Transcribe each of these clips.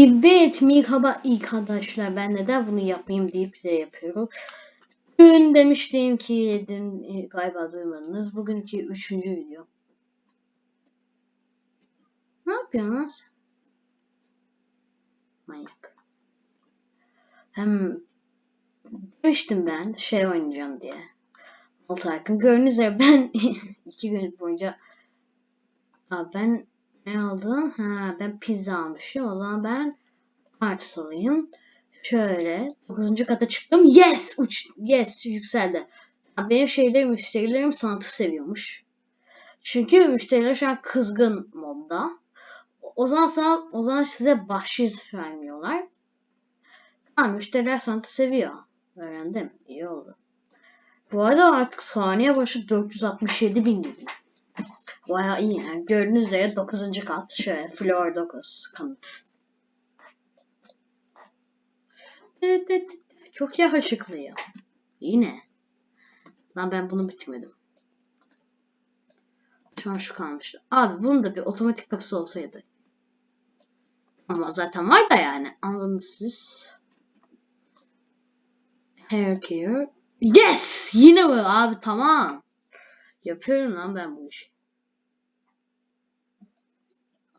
Evet merhaba arkadaşlar ben neden bunu yapayım deyip size yapıyorum. Dün demiştim ki dün e, galiba duymadınız. Bugünkü üçüncü video. Ne yapıyorsun lan sen? Manyak. Hem demiştim ben şey oynayacağım diye. Multikin. Gördüğünüz üzere ben iki gün boyunca Aa, ben ne aldım? Ha, ben pizza almışım. O zaman ben artı alayım. Şöyle 9. kata çıktım. Yes! Uç, yes! Yükseldi. Benim şeylerim, müşterilerim sanatı seviyormuş. Çünkü müşteriler şu an kızgın modda. O zaman sana, o zaman size bahşiş vermiyorlar. Ha, müşteriler sanatı seviyor. Öğrendim. İyi oldu. Bu arada artık saniye başı 467 bin gibi. Baya iyi yani. Gördüğünüz üzere 9. kat. Şöyle floor 9 kanıt. Çok yakışıklı ya. Yine. Lan ben bunu bitirmedim. Şu an şu kalmıştı. Abi bunun da bir otomatik kapısı olsaydı. Ama zaten var da yani. Anladınız siz. Hair care. Yes! Yine mi abi tamam. Yapıyorum lan ben bu işi.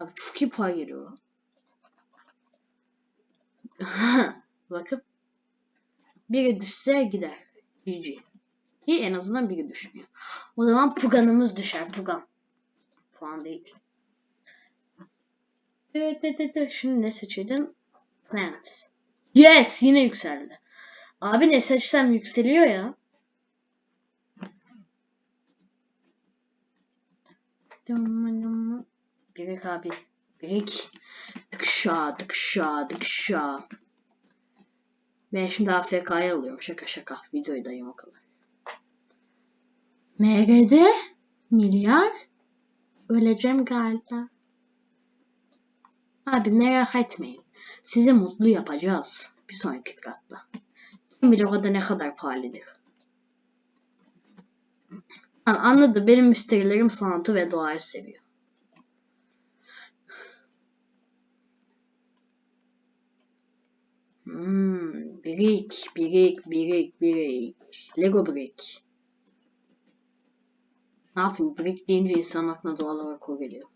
Abi çok iyi para geliyor. Bakın. Biri düşse gider. GG. Ki en azından biri düşmüyor. O zaman puganımız düşer. Pugan. Puan değil. Şimdi ne seçelim? Planet. Yes! Yine yükseldi. Abi ne seçsem yükseliyor ya. Birik abi. Birik. Dıkşa, dıkşa, dıkşa. Ben şimdi AFK'ya alıyorum. Şaka şaka. Videoyu dayım o kadar. MGD milyar öleceğim galiba. Abi merak etmeyin. Sizi mutlu yapacağız. Bir sonraki katta. Kim bilir o ne kadar pahalıdır. Ha, Anladım. Benim müşterilerim sanatı ve doğayı seviyor. Hmm, birik, birik, birik, birik. Lego brick. Ne yapayım? Brick deyince insan aklına doğal olarak o geliyor.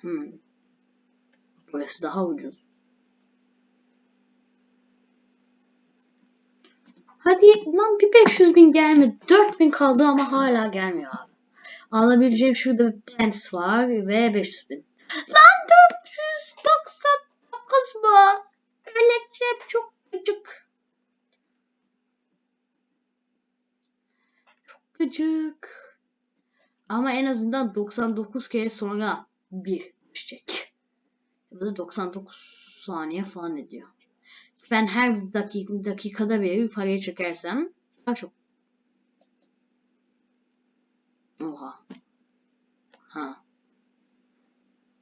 Hmm. Burası daha ucuz. Hadi lan bir 500 bin gelmedi. 4000 kaldı ama hala gelmiyor abi. Alabileceğim şurada bir pants var ve 500 bin. Lan 499 mu? Öleceğim çok gıcık. Çok gıcık. Ama en azından 99 kere sonra bir düşecek. Ya da 99 saniye falan ediyor. Ben her dakika, dakikada bir parayı çekersem daha çok. Oha. Ha.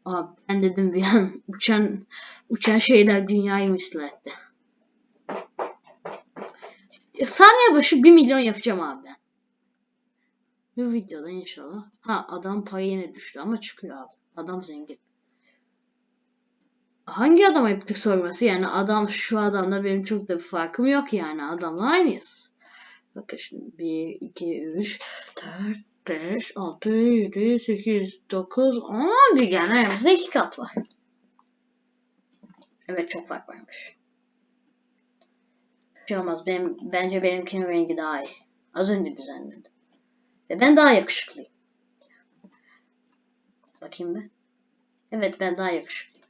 Aa, ben dedim bir an uçan uçan şeyler dünyayı misli etti. Saniye başı 1 milyon yapacağım abi ben. Bu videoda inşallah. Ha adam para yine düştü ama çıkıyor abi. Adam zengin. Hangi adama yaptık sorması yani adam şu adamla benim çok da bir farkım yok yani adamla aynıyız. Bakın şimdi 1, 2, 3, 4, 5, 6, 7, 8, 9, 10 bir yani aramızda iki kat var. Evet çok fark varmış. Bir şey olmaz. Benim, bence benimkinin rengi daha iyi. Az önce düzenledim. Ve ben daha yakışıklıyım. Bakayım bir. Evet ben daha yakışıklıyım.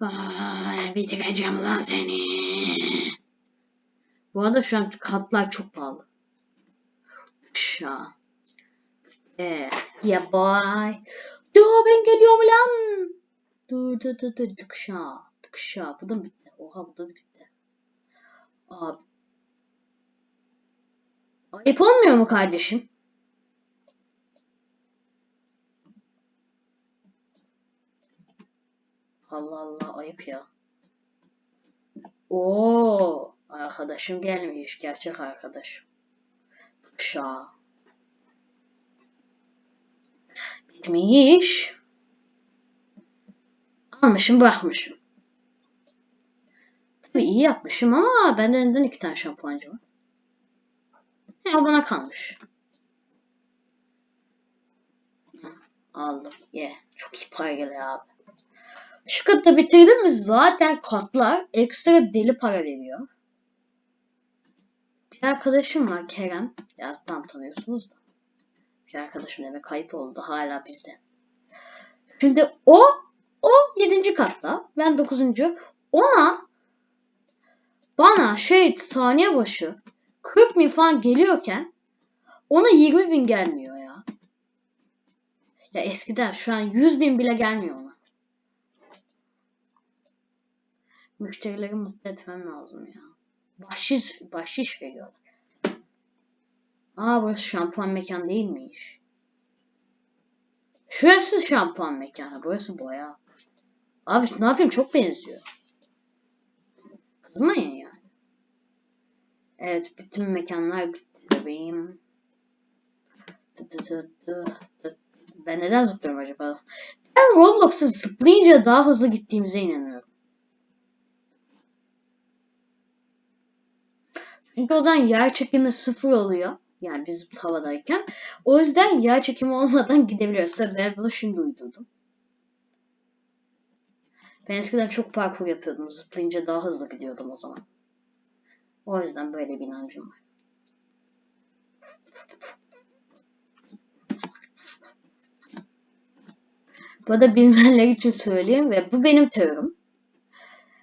Vay bitireceğim lan seni. Bu arada şu an katlar çok pahalı. Şa. Ee, ya boy. Dur ben geliyorum lan. Dur dur dur dur. Dıkşa. Dıkşa. Bu da mı bitti? Oha bu da bitti. Abi. Ayıp olmuyor mu kardeşim? Allah Allah ayıp ya. Oo, arkadaşım gelmiş. Gerçek arkadaşım. Şa. Bitmiş. Almışım bırakmışım. Tabii iyi yapmışım ama bende neden iki tane şampuancı var? He, bana kalmış. Aldım. Ye. Çok iyi para geliyor abi. Şu katı bitirdim mi zaten katlar ekstra deli para veriyor. Bir arkadaşım var Kerem. Tam tanıyorsunuz da. Bir arkadaşım eve kayıp oldu hala bizde. Şimdi o o 7. katta ben 9. ona bana şey saniye başı 40 bin falan geliyorken ona 20 bin gelmiyor ya. Ya eskiden şu an 100 bin bile gelmiyor ona. Müşterileri mutlu etmem lazım ya. Bahşiş, bahşiş veriyorlar. Aa burası şampuan mekan değil miymiş? Şurası şampuan mekanı. Burası boya. Abi ne yapayım çok benziyor. Kızmayın yani. Evet bütün mekanlar bitti bebeğim. Ben neden zıplıyorum acaba? Ben Roblox'a zıplayınca daha hızlı gittiğimize inanıyorum. Çünkü o zaman yer çekimi sıfır oluyor. Yani biz havadayken. O yüzden yer çekimi olmadan gidebiliyoruz. Tabii ben bunu şimdi uydurdum. Ben eskiden çok parkur yapıyordum. Zıplayınca daha hızlı gidiyordum o zaman. O yüzden böyle bir inancım var. Bu da bilmeyenler için söyleyeyim ve bu benim teorim.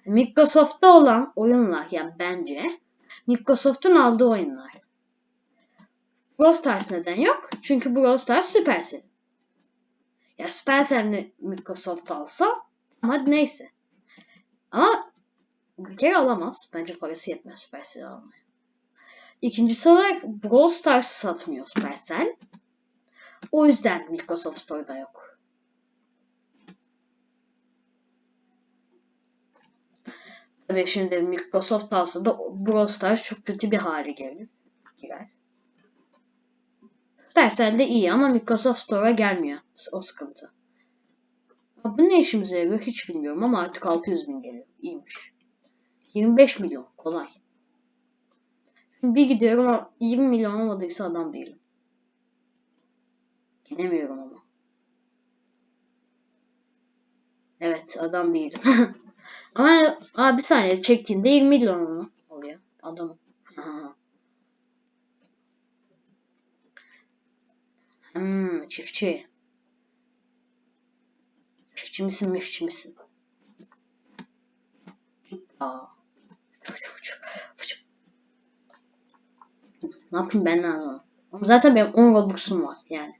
Microsoft'ta olan oyunlar yani bence Microsoft'un aldığı oyunlar. Brawl Stars neden yok? Çünkü Brawl Stars Supercell. Ya Supercell Microsoft alsa ama neyse. Ama bir kere alamaz. Bence parası yetmez Supercell almaya. İkincisi olarak Brawl Stars satmıyor Supercell. O yüzden Microsoft Store'da yok. Tabii şimdi Microsoft alsa da Brawl Stars çok kötü bir hale gelir. Girer. Supercell de iyi ama Microsoft Store'a gelmiyor. O sıkıntı. Bu ne işimize yarıyor hiç bilmiyorum ama artık 600 bin geliyor. İyiymiş. 25 milyon. Kolay. Şimdi bir gidiyorum ama 20 milyon olmadıysa adam değilim. Gidemiyorum ama. Evet adam değilim. ama abi bir saniye çektiğinde 20 milyon oluyor adamın. Hmm, çiftçi. Çiftçi misin, mifçi misin? Aa. Ne yapayım ben lazım? Zaten benim 10 Robux'um var yani.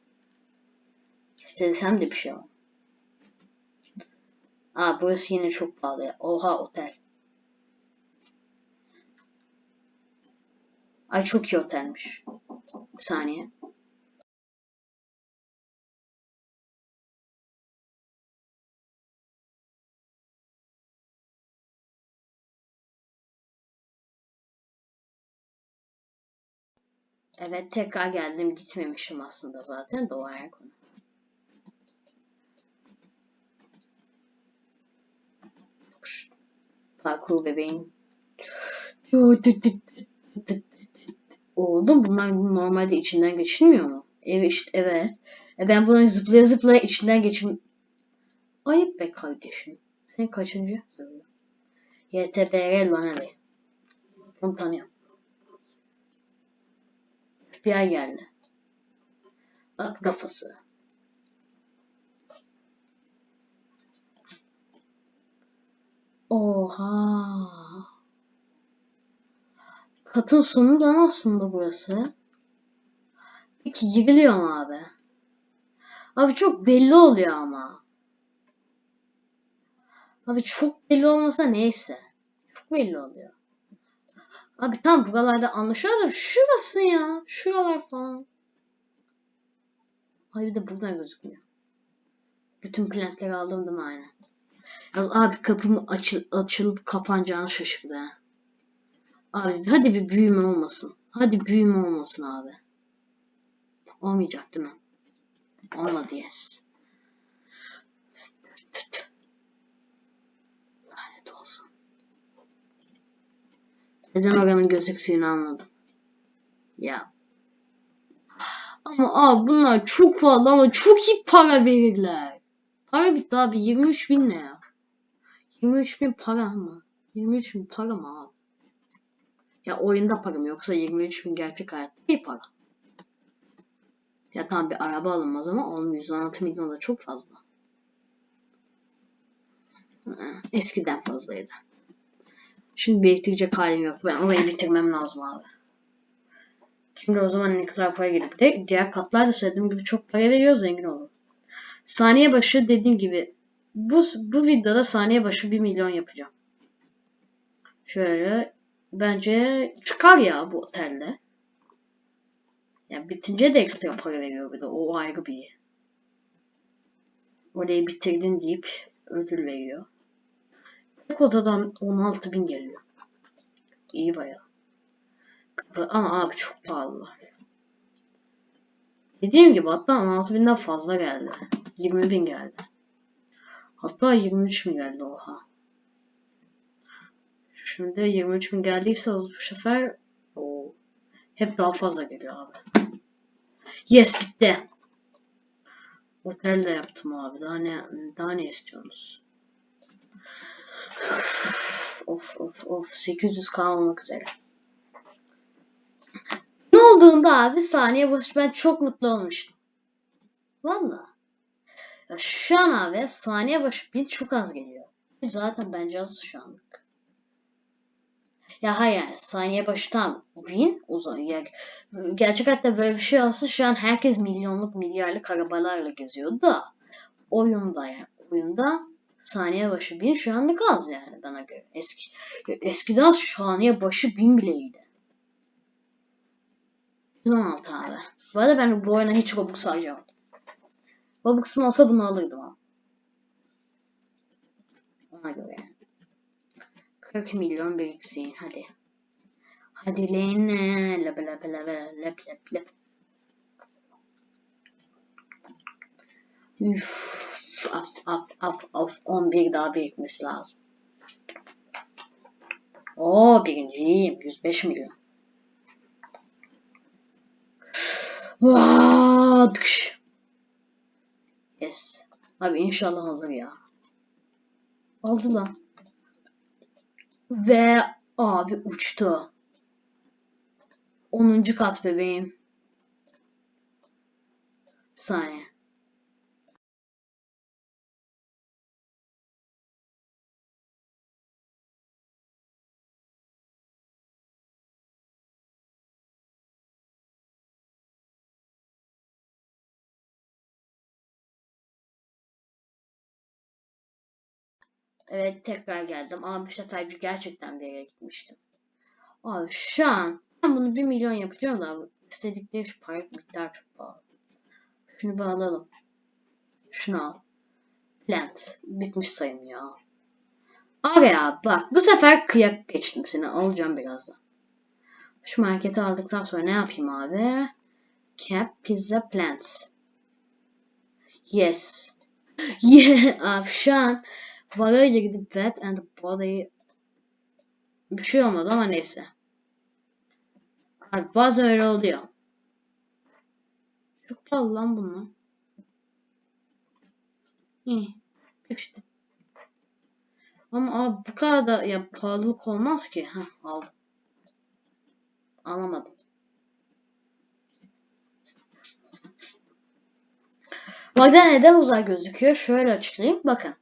İstesem de bir şey var. Aa burası yine çok pahalı ya. Oha otel. Ay çok iyi otelmiş. Bir saniye. Evet tekrar geldim gitmemişim aslında zaten Doğu Erkun. Parkur bebeğim. Oğlum bunlar normalde içinden geçilmiyor mu? Evet işte evet. E ben bunu zıplaya zıplaya içinden geçim. Ayıp be kardeşim. Sen kaçıncı? YTBR Lanelli. Onu tanıyorum. FBI geldi. At kafası. Oha. Katın sonu lan aslında burası. Peki yıkılıyor mu abi? Abi çok belli oluyor ama. Abi çok belli olmasa neyse. Çok belli oluyor. Abi tam buralarda anlaşılıyor da şurası ya. Şuralar falan. Ay bir de buradan gözükmüyor. Bütün plantleri aldım değil mi aynen. Az abi kapımı açı, açılıp kapanacağını şaşırdı ha. Abi hadi bir büyüme olmasın. Hadi büyüme olmasın abi. Olmayacak değil mi? Olmadı yes. Lanet olsun. Neden oranın gözüksüğünü anladım. Ya. Ama abi bunlar çok pahalı ama çok iyi para verirler. Para bitti abi 23 bin ne ya? 23 bin para mı? 23 bin para mı abi? Ya oyunda para mı yoksa 23 bin gerçek hayatta iyi para. Ya tamam bir araba alınmaz ama onun 116 milyon da çok fazla. Eskiden fazlaydı. Şimdi biriktirecek halim yok. Ben orayı bitirmem lazım abi. Şimdi o zaman ne kadar para gelir? Bir de diğer katlar da söylediğim gibi çok para veriyor zengin olur. Saniye başı dediğim gibi bu, bu videoda saniye başı 1 milyon yapacağım. Şöyle bence çıkar ya bu otelde. Ya bitince de ekstra para veriyor bir de o ayrı bir. Orayı bitirdin deyip ödül veriyor. Tek odadan 16 bin geliyor. İyi. Kapı- Ama abi çok pahalılar. Dediğim gibi hatta 16 binden fazla geldi. 20 bin geldi. Hatta 23 bin geldi oha. Şimdi 23 bin geldiyse bu sefer o hep daha fazla geliyor abi. Yes bitti. Otel de yaptım abi. Daha ne daha ne istiyorsunuz? Of of of 800 kalmak üzere. Ne olduğunda abi saniye başı ben çok mutlu olmuştum. Valla. Ya şu an abi saniye başı bin çok az geliyor. Zaten bence az şu anlık. Ya hayır yani saniye başı tam bin uzun. Ya, gerçek hayatta böyle bir şey olsa şu an herkes milyonluk milyarlık arabalarla geziyordu da oyunda yani oyunda saniye başı bin şu anlık az yani bana göre. Eski, eskiden saniye başı bin bile iyiydi. 116 abi. Bu arada ben bu oyuna hiç Robux harcamadım. Robux'um olsa bunu alırdım abi. Ona göre yani. 40 milyon biriksin hadi. Hadi lan lep lep lep lep lep lep. Üf, af af af af 11 daha birikmesi lazım. Oo birinciyim 105 milyon. Vaa, tıkış. Yes. Abi inşallah alır ya. Aldı lan. Ve abi uçtu. 10. kat bebeğim. Bir saniye. Evet tekrar geldim ama bu sefer gerçekten bir yere gitmiştim. Abi şu an ben bunu 1 milyon yapacağım da istedikleri şu para miktar çok pahalı. Şunu bir alalım. Şunu al. Plant. Bitmiş sayım ya. Abi ya bak bu sefer kıyak geçtim seni alacağım birazdan. Şu marketi aldıktan sonra ne yapayım abi? Cap pizza plants. Yes. Yeah abi şu an Varayla gidip Bad and Body'yi bir şey olmadı ama neyse. Abi bazen öyle oluyor. Çok pahalı lan bunlar. İyi. İşte. Ama abi bu kadar da ya pahalılık olmaz ki. Heh, aldım. Alamadım. Bagda neden uzay gözüküyor? Şöyle açıklayayım. Bakın.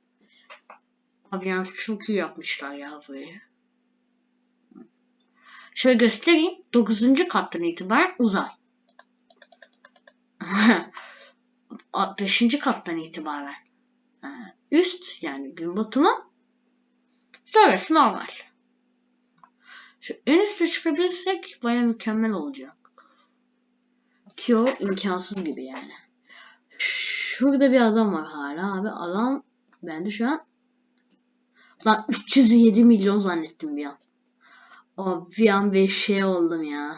Abi çok iyi yapmışlar ya burayı. Şöyle göstereyim. 9. kattan itibaren uzay. 5. kattan itibaren üst yani gün batımı sonrası normal. Şu en üstte çıkabilirsek baya mükemmel olacak. Ki o imkansız gibi yani. Şurada bir adam var hala abi. Adam bende şu an Lan 307 milyon zannettim bir an. Abi bir an bir şey oldum ya.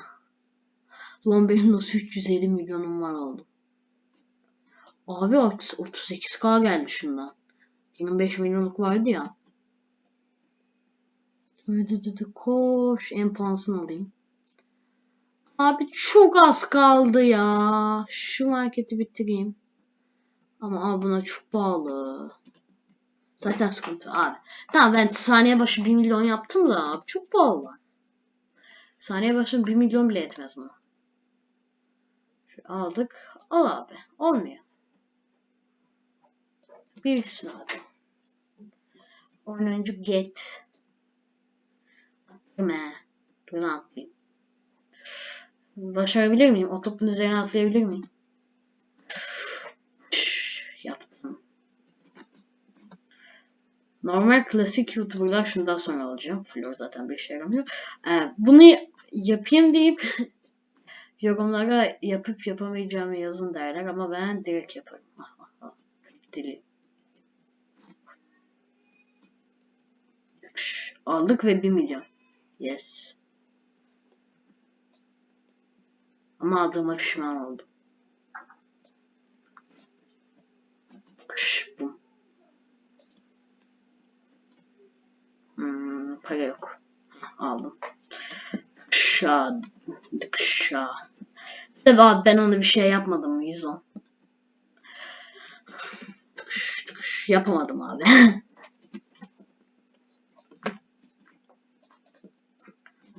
Lan benim nasıl 307 milyonum var oldu. Abi 38k geldi şundan. 25 milyonluk vardı ya. Koş. En pahalısını alayım. Abi çok az kaldı ya. Şu marketi bitireyim. Ama abi buna çok pahalı. Zaten sıkıntı abi. Tamam ben saniye başı 1 milyon yaptım da abi çok pahalı. Saniye başı 1 milyon bile etmez buna. Şöyle aldık. Al abi. Olmuyor. Bilirsin abi. Oyuncu get. Me. Dur atlayayım. Başarabilir miyim? O topun üzerine atlayabilir miyim? Yaptım. Normal klasik YouTuber'lar şundan sonra alacağım. Flor zaten bir şey yaramıyor. Ee, bunu yapayım deyip yorumlara yapıp yapamayacağımı yazın derler ama ben direkt yaparım. Dili. Aldık ve 1 milyon. Yes. Ama aldığıma pişman oldum. Şş, bu. Hmm, para yok. Aldım. Şa, şa. Tabii abi ben onu bir şey yapmadım 110. Yapamadım abi.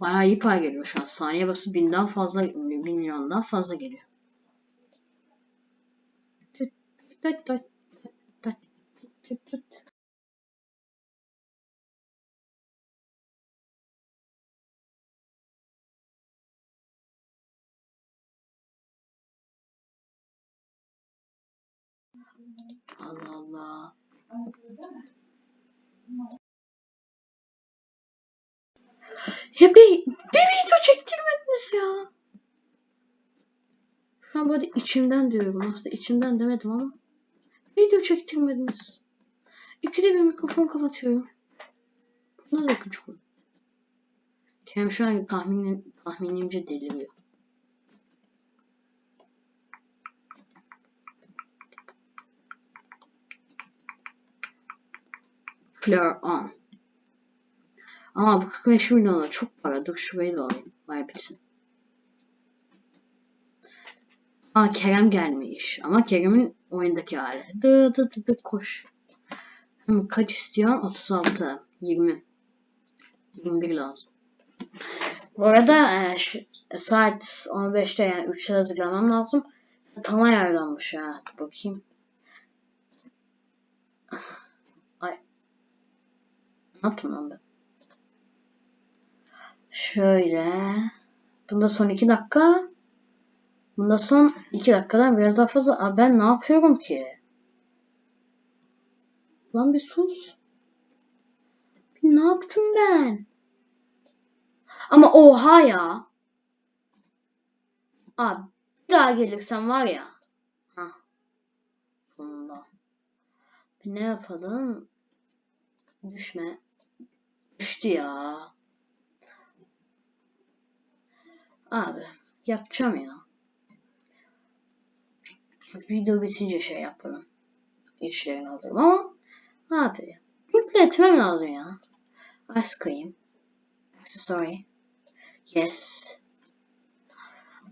Bayağı iyi para geliyor şu an. Saniye bası binden fazla, milyondan fazla geliyor. Allah Allah. Ya bir, bir video çektirmediniz ya. Şu an böyle içimden diyorum. Aslında içimden demedim ama. Video çektirmediniz. İkide bir mikrofon kapatıyorum. Buna da küçük. Hem şu an tahminim, tahminimce deliriyor. Flare on. Ama bu 45 milyona çok para. Dur şurayı da alayım. Vay bitsin. Aa Kerem gelmiş. Ama Kerem'in oyundaki hali. Dı dı dı dı koş. Hem kaç istiyor? 36. 20. 21 lazım. Bu arada e, şu, e, saat 15'te yani 3'te hazırlamam lazım. Tam ayarlanmış ha. Bakayım. Ne yaptım lan ben? Şöyle. Bunda son 2 dakika. Bunda son 2 dakikadan biraz daha fazla. Aa, ben ne yapıyorum ki? Lan bir sus. Bir ne yaptım ben? Ama oha ya. Abi daha gelirsen var ya. Ha. Sonunda. Ne yapalım? Düşme. Düştü ya. Abi yapacağım ya. Video bitince şey yaparım. İşlerini alırım ama abi mutlu etmem lazım ya. Ice cream. Accessory. Yes.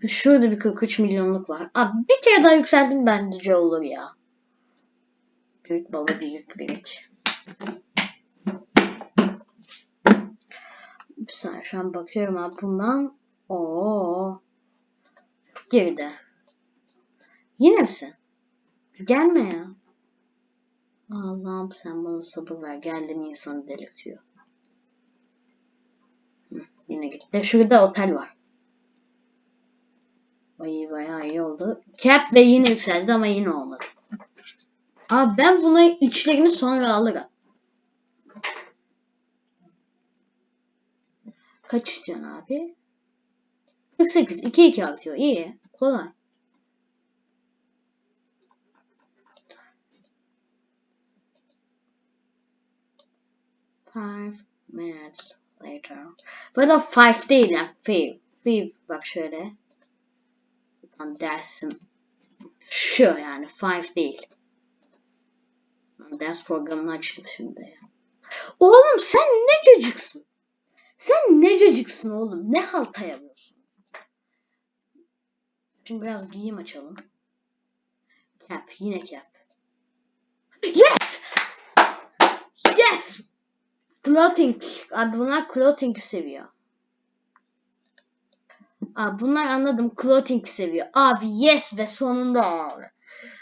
Şurada bir 43 milyonluk var. Abi bir kere daha yükseldim bence olur ya. Büyük baba büyük büyük. Bir saniye şu an bakıyorum bundan. Oo. Geride. Yine misin? Gelme ya. Allah'ım sen bana sabır ver. Geldiğin insanı delirtiyor. Hı, yine gitti. Şurada otel var. Ay bayağı iyi oldu. Cap ve yine yükseldi ama yine olmadı. Abi ben buna içlerini sonra alırım. Kaç istiyorsun abi? 48. 2 2 artıyor. İyi. Kolay. Five minutes later. Burada five değil ya. Five. Five. Bak şöyle. Lan dersin. Şu yani. Five değil. Ders programını açtım şimdi. Oğlum sen ne çocuksun? Sen nececiksin oğlum. Ne halta yapıyorsun? Şimdi biraz giyim açalım. Cap. Yine cap. Yes! Yes! Clothing. Abi bunlar clothing seviyor. Abi bunlar anladım. Clothing seviyor. Abi yes ve sonunda abi.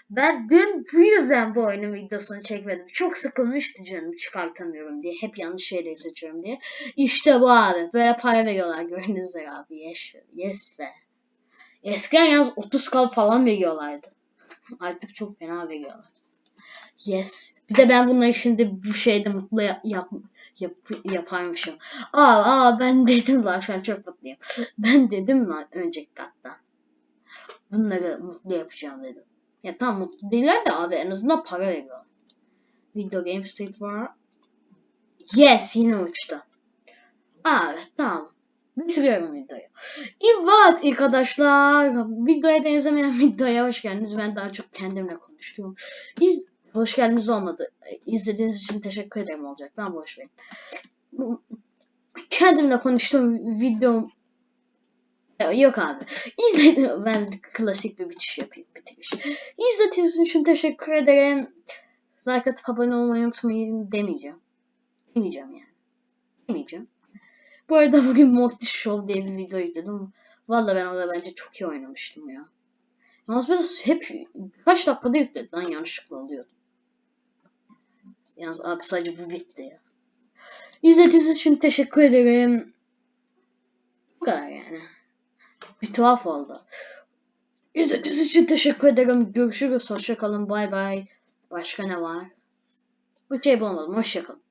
Ben dün bu yüzden bu oyunun videosunu çekmedim. Çok sıkılmıştı canım çıkartamıyorum diye. Hep yanlış şeyleri seçiyorum diye. İşte bu abi. Böyle para veriyorlar gördüğünüz abi. Yes, yes be. Eskiden yalnız 30 kal falan veriyorlardı. Artık çok fena veriyorlar. Yes. Bir de ben bunları şimdi bu şeyde mutlu yap, yap, yap, yaparmışım. Aa, aa ben dedim lan şu an çok mutluyum. Ben dedim lan önceki katta. Bunları mutlu yapacağım dedim. Ya tam mutlu değiller de abi en azından para veriyor. Video Game Street var. Yes yine uçtu. Abi tamam. Bitiriyorum videoyu. Evet arkadaşlar. Videoya benzemeyen videoya hoş geldiniz. Ben daha çok kendimle konuştum. İz hoş geldiniz olmadı. İzlediğiniz için teşekkür ederim olacak. Ben boş. Kendimle konuştuğum video Yok abi. İzledim. Ben klasik bir bitiş yapayım. Bitiriş. İzlediğiniz için teşekkür ederim. Like atıp abone olmayı unutmayın demeyeceğim. Demeyeceğim yani. Demeyeceğim. Bu arada bugün Morty Show diye bir video izledim. Valla ben orada bence çok iyi oynamıştım ya. Yalnız hep kaç dakikada yükledi lan yanlışlıkla oluyordu. Yalnız abi sadece bu bitti ya. İzlediğiniz için teşekkür ederim. Bu kadar yani. Bir tuhaf oldu. İzlediğiniz için teşekkür ederim. Görüşürüz. Hoşçakalın. Bay bay. Başka ne var? Bu şey bulamadım. Hoşçakalın.